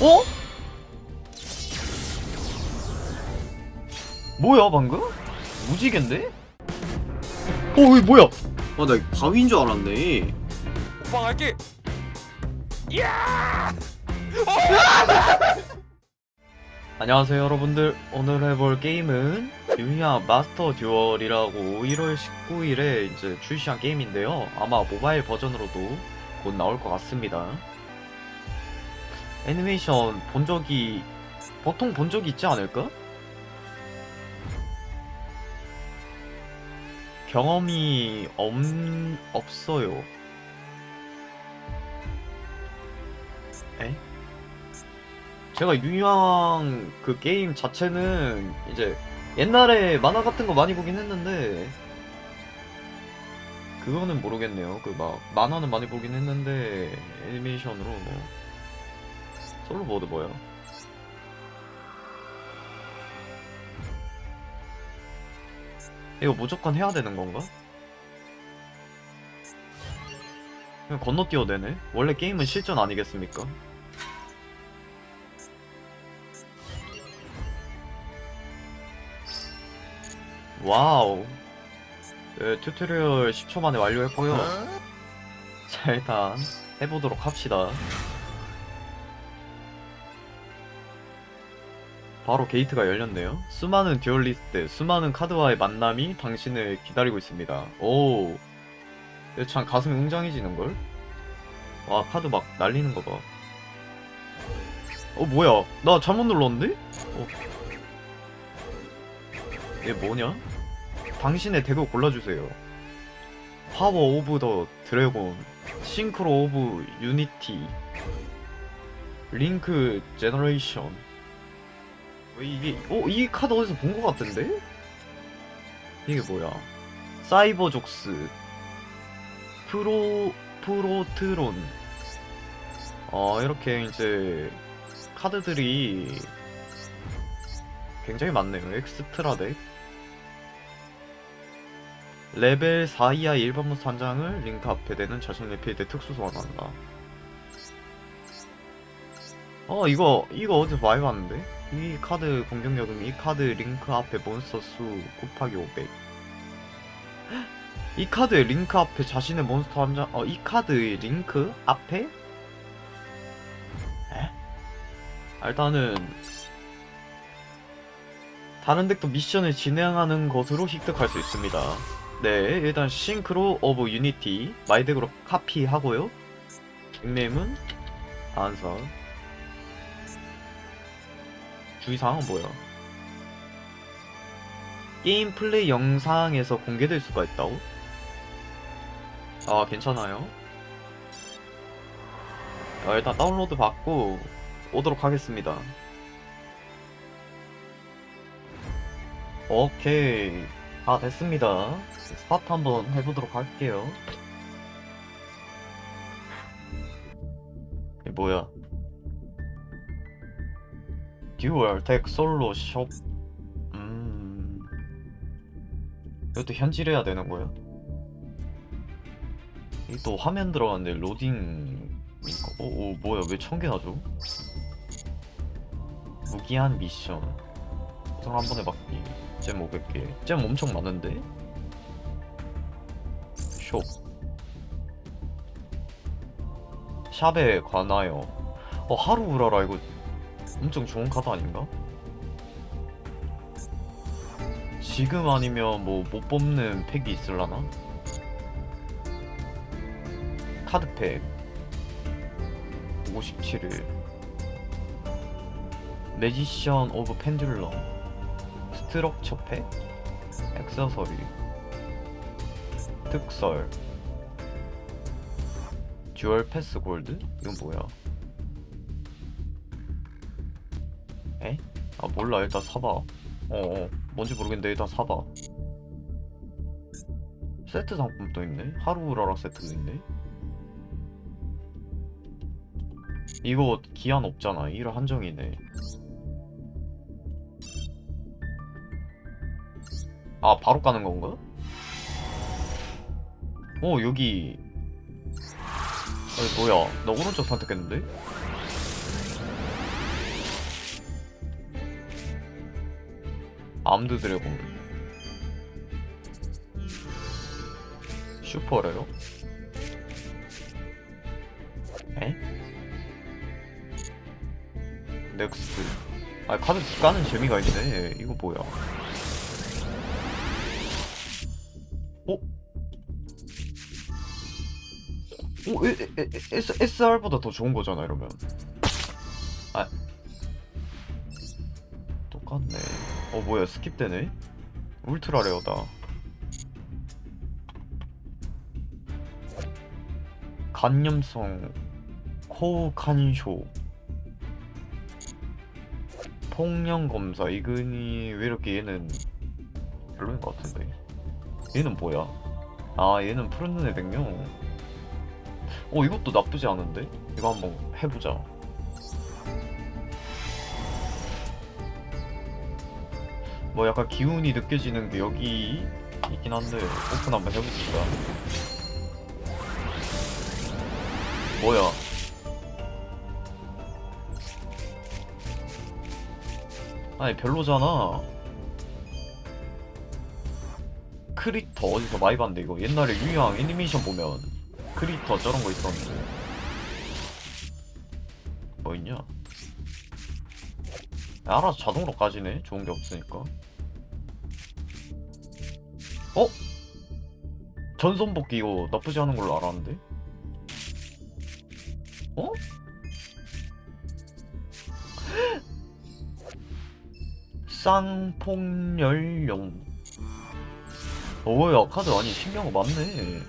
어? 뭐야 방금? 무지개인데? 어 이거 뭐야? 아, 나 이거 바위인 줄 알았네. 오빠 갈게. 안녕하세요 여러분들 오늘 해볼 게임은 유희야 마스터 듀얼이라고 1월 19일에 이제 출시한 게임인데요 아마 모바일 버전으로도 곧 나올 것 같습니다 애니메이션 본 적이 보통 본 적이 있지 않을까? 경험이 없, 없어요 에? 제가 유희왕 그 게임 자체는 이제 옛날에 만화 같은 거 많이 보긴 했는데 그거는 모르겠네요. 그 막 만화는 많이 보긴 했는데 애니메이션으로 뭐 솔로 모드 뭐야? 이거 무조건 해야 되는 건가? 그냥 건너뛰어 되네. 원래 게임은 실전 아니겠습니까? 와우. 네, 튜토리얼 10초 만에 완료했고요. 자, 일단 해보도록 합시다. 바로 게이트가 열렸네요. 수많은 듀얼리스트, 수많은 카드와의 만남이 당신을 기다리고 있습니다. 오. 참 가슴이 웅장해지는 걸? 와, 카드 막 날리는 거 봐. 어, 뭐야. 나 잘못 눌렀는데? 어. 얘 뭐냐? 당신의 덱을 골라주세요. 파워 오브 더 드래곤, 싱크로 오브 유니티, 링크 제너레이션. 어, 이게, 어, 이 카드 어디서 본 것 같은데? 이게 뭐야? 사이버족스, 프로, 프로트론. 어, 이렇게 이제, 카드들이 굉장히 많네요. 엑스트라 덱. 레벨 4 이하 일반 몬스터 한 장을 링크 앞에 대는 자신의 필드 특수 소환한다. 어 이거 이거 어디서 많이 봤는데? 이 카드 공격력은 이 카드 링크 앞에 몬스터 수 곱하기 500. 이 카드 링크 앞에 자신의 몬스터 한 장, 어, 이 카드 링크 앞에? 에? 아, 일단은 다른 덱도 미션을 진행하는 것으로 획득할 수 있습니다. 네, 일단 싱크로 오브 유니티 마이 덱으로 카피하고요. 닉네임은 안사. 주의사항은 뭐야? 게임 플레이 영상에서 공개될 수가 있다고? 아, 괜찮아요. 아, 일단 다운로드 받고 오도록 하겠습니다. 오케이. 다 됐습니다. 스타트 한번 해보도록 할게요. 뭐야? 듀얼 덱 솔로 숍. 음. 이것도 현질해야 되는 거야? 이또 화면 들어갔는데 로딩. 오, 오 뭐야? 왜 천 개나 줘? 무기한 미션. 우선 한 번에 받기. 잼 500개. 잼 엄청 많은데? 숍. 샵에 관하여. 어, 하루 우라라 이거 엄청 좋은 카드 아닌가? 지금 아니면 뭐 못 뽑는 팩이 있을라나? 카드 팩 57일 매지션 오브 펜듈럼 스트럭처 팩 액세서리 특설 듀얼 패스 골드? 이건 뭐야? 아 몰라. 일단 사봐. 어어. 뭔지 모르겠는데 일단 사봐. 세트 상품도 있네. 하루우라라 세트도 있네. 이거 기한 없잖아. 1월 한정이네. 아 바로 까는 건가? 어 여기. 아니 뭐야. 나 오른쪽 선택했는데? 암드 드래곤. 슈퍼레어 에? 넥스트. 아 카드 까는 재미가 있네. 이거 뭐야? 어? 오, 에, 에, 에, S, SR보다 더 좋은 거잖아 이러면. 아. 똑같네 어 뭐야 스킵되네? 울트라 레어다. 간염성 코우 칸쇼. 폭력 검사 이근이 왜 이렇게 얘는 별로인 것 같은데. 얘는 뭐야? 아 얘는 푸른 눈의 백룡. 어 이것도 나쁘지 않은데? 이거 한번 해보자 뭐 약간 기운이 느껴지는 게 여기 있긴 한데 오픈 한번 해봅시다. 뭐야? 아니 별로잖아. 크리터 어디서 많이 봤는데 이거. 옛날에 유형 애니메이션 보면 크리터 저런 거 있었는데. 뭐 있냐? 알아서 자동으로 까지네? 좋은 게 없으니까 어? 전손복귀 이거 나쁘지 않은 걸로 알았는데? 어? 쌍폭열용. 어야 카드 아니? 신경어 맞네.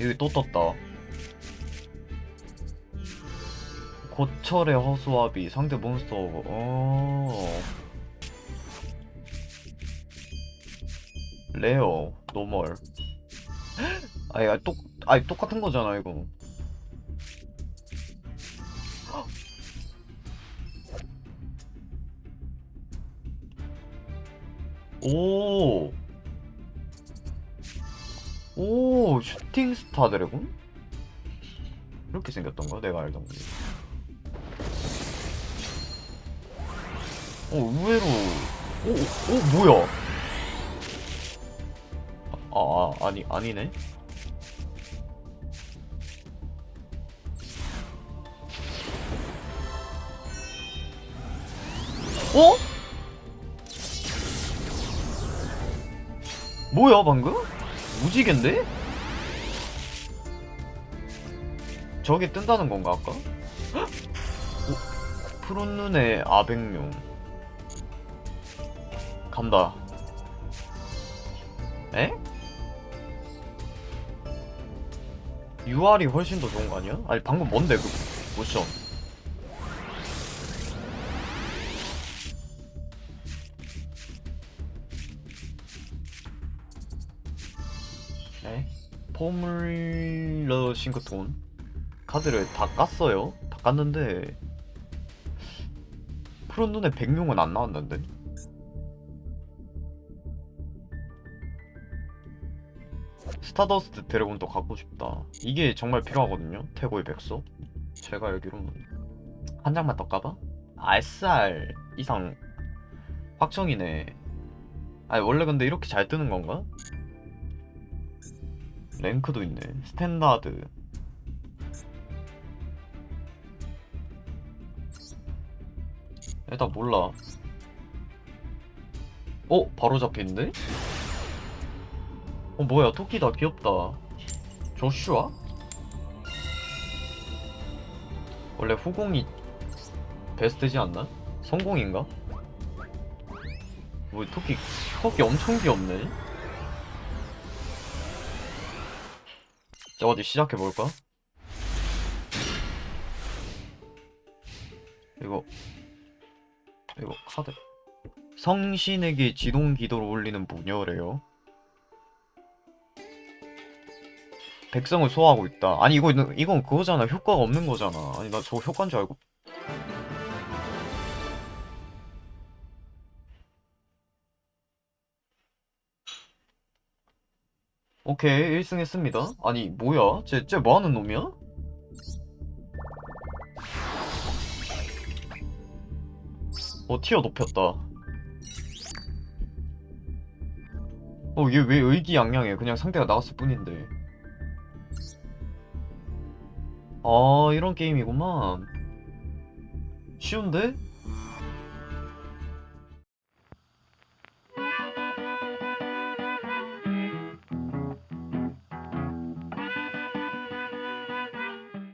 여기 또 떴다. 고철의 허수아비 상대 몬스터. 어 레어 노멀 아니 똑 아니 똑같은 거잖아 이거 오. 오, 슈팅 스타 드래곤? 이렇게 생겼던가? 내가 알던 게. 어, 의외로. 오, 오, 뭐야? 아니, 아니네? 어? 뭐야 방금? 무지개인데? 저게 뜬다는 건가 아까? 헉? 오, 푸른 눈의 아백룡 간다 에? UR이 훨씬 더 좋은 거 아니야? 아니 방금 뭔데 그 모션 네. 포뮬러 싱크톤 카드를 다 깠어요. 다 깠는데 푸른 눈에 백룡은 안 나왔는데. 스타더스트 드래곤도 갖고 싶다. 이게 정말 필요하거든요. 태고의 백석. 제가 알기로는 한 장만 더 까봐. SR 이상 확정이네. 아니 원래 근데 이렇게 잘 뜨는 건가? 랭크도 있네. 스탠다드. 일단 몰라. 어? 바로 잡혔는데? 어 뭐야 토끼다 귀엽다. 조슈아? 원래 후공이 베스트지 않나? 성공인가? 뭐 토끼 토끼 엄청 귀엽네. 자 어디 시작해 볼까? 이거 이거 카드 성신에게 지동 기도를 올리는 무녀래요. 백성을 소화하고 있다. 아니 이거 이건 그거잖아. 효과가 없는 거잖아. 아니 나 저거 효과인 줄 알고. 오케이 1승 했습니다. 아니 뭐야? 쟤 쟤 뭐하는 놈이야? 어 티어 높였다. 어, 얘 왜 의기양양해? 그냥 상대가 나갔을 뿐인데. 아, 이런 게임이구만. 쉬운데?